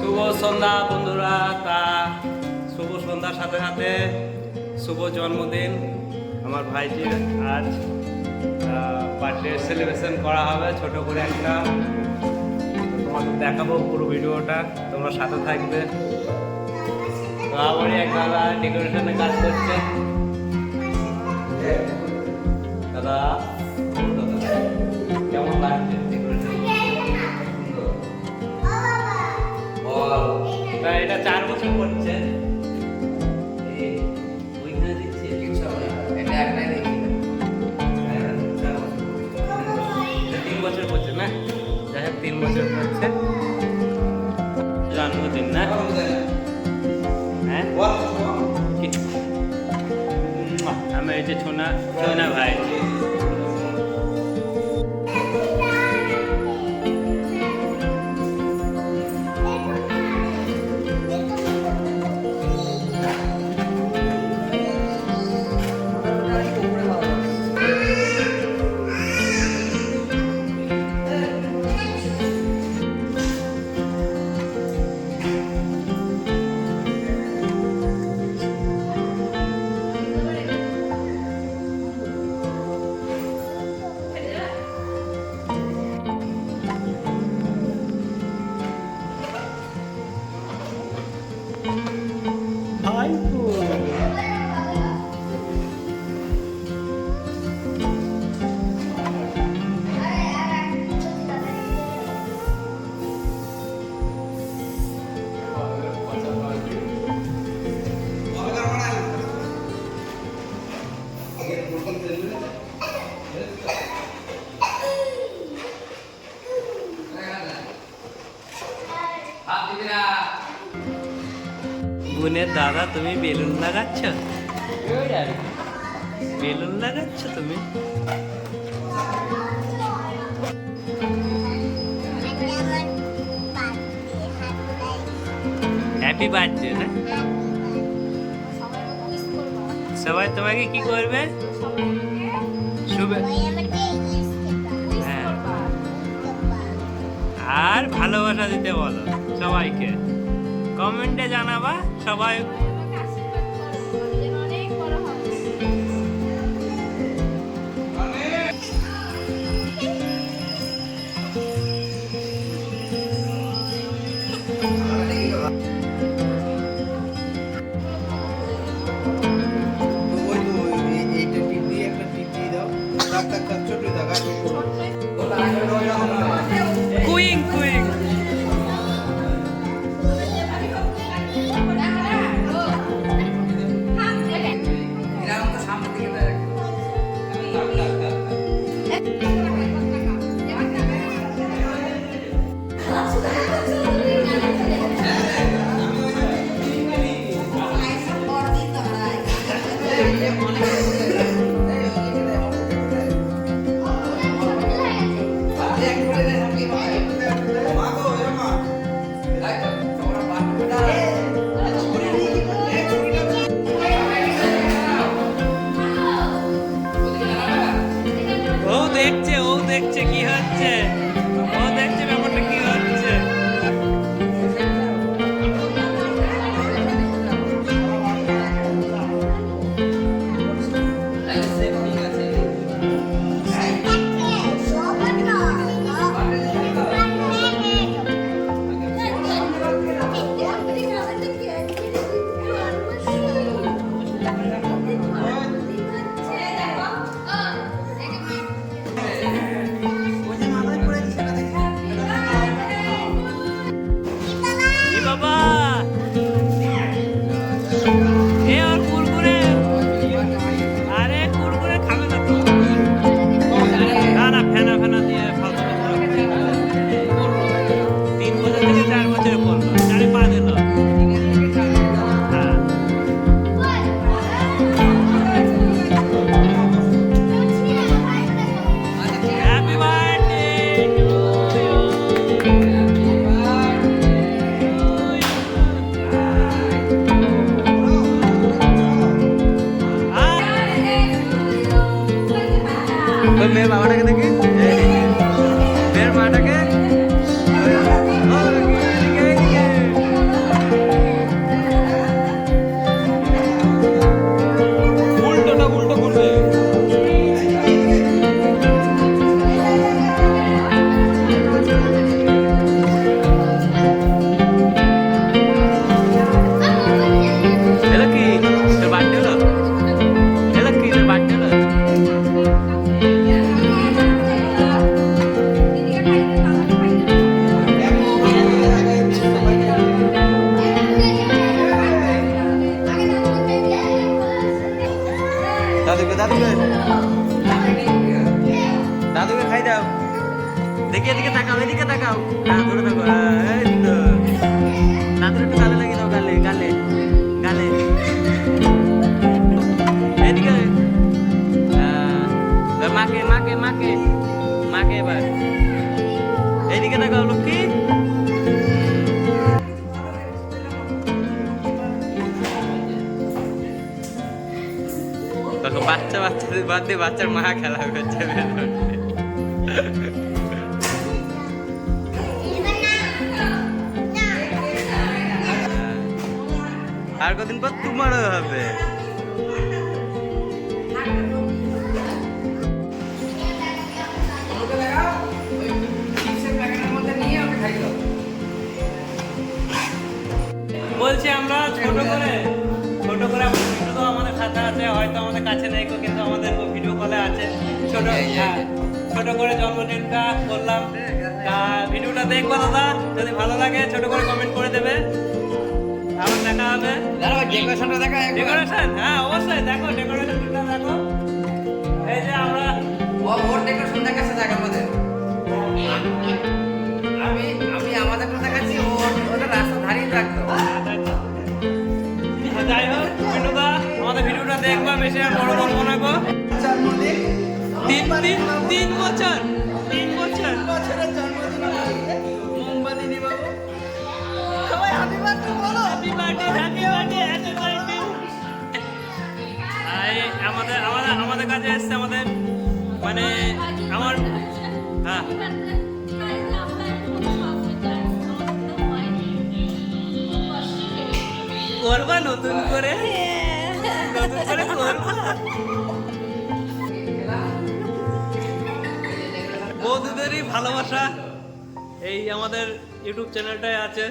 শুভ সন্ধ্যা বন্ধুরা, তা শুভ সন্ধ্যার সাথে সাথে শুভ জন্মদিন। আমার ভাইজির আজ বার্থডে সেলিব্রেশন করা হবে, ছোট করে একটা। তো তোমাদের দেখাবো পুরো ভিডিওটা, তোমরা সাথে থাকবে। তো আমারই এক দাদা ডেকোরেশনে কাজ করছে। দাদা। এটা চার বছর করছে এই, ওইখানে দিচ্ছে এটা তিন বছর করছে না? যাই হোক তিন বছর করছে। জন্মদিন না? হ্যাঁ? আমি এই যে ছোনা ছোনা ভাই। বোনের দাদা তুমি বেলুন লাগাচ্ছ। বেলুন লাগাচ্ছ তুমি হ্যাপি বার্থডে না সবাই তোমাকে কি করবে? হ্যাঁ। আর ভালোবাসা দিতে বলো সবাইকে। কমেন্টে জানাবা সবাই ছোট দাগ Blessed be അപ്പൊ അവിടെ দাদুকে। খাই দাও। দেখি এদিকে তাকাও এদিকে তাকাও। দাদুর দেখো হ্যাঁ, এই তো। দাদুর একটু গালে লাগিয়ে দাও গালে গালে। বাচ্চাদের বাদ দিয়ে বাচ্চার মা খেলা করছে আর কদিন পর তোমারও হবে। কিন্তু আমাদের ভিডিও কলে আছে। ছোট হ্যাঁ, ছোট করে জন্মদিনটা করলাম ভিডিওটা দেখব দাদা যদি ভালো লাগে ছোট করে কমেন্ট করে দেবে। আবার দেখা হবে। ডেকোরেশনটা দেখা ডেকোরেশন হ্যাঁ অবশ্যই দেখো ডেকোরেশনটা দেখো এই যে আমরা ওর ডেকোরেশন দেখাচ্ছে দেখার বেশি আর বড় করব না গো তিন তিন তিন বছর তিন বছর। বছরের জন্মদিন মোমবাতি আই আমাদের আমাদের আমাদের কাছে এসছে আমাদের মানে আমার হ্যাঁ। করবা নতুন করে? বৌদিদেরই ভালোবাসা এই আমাদের ইউটিউব চ্যানেলটাই আছে।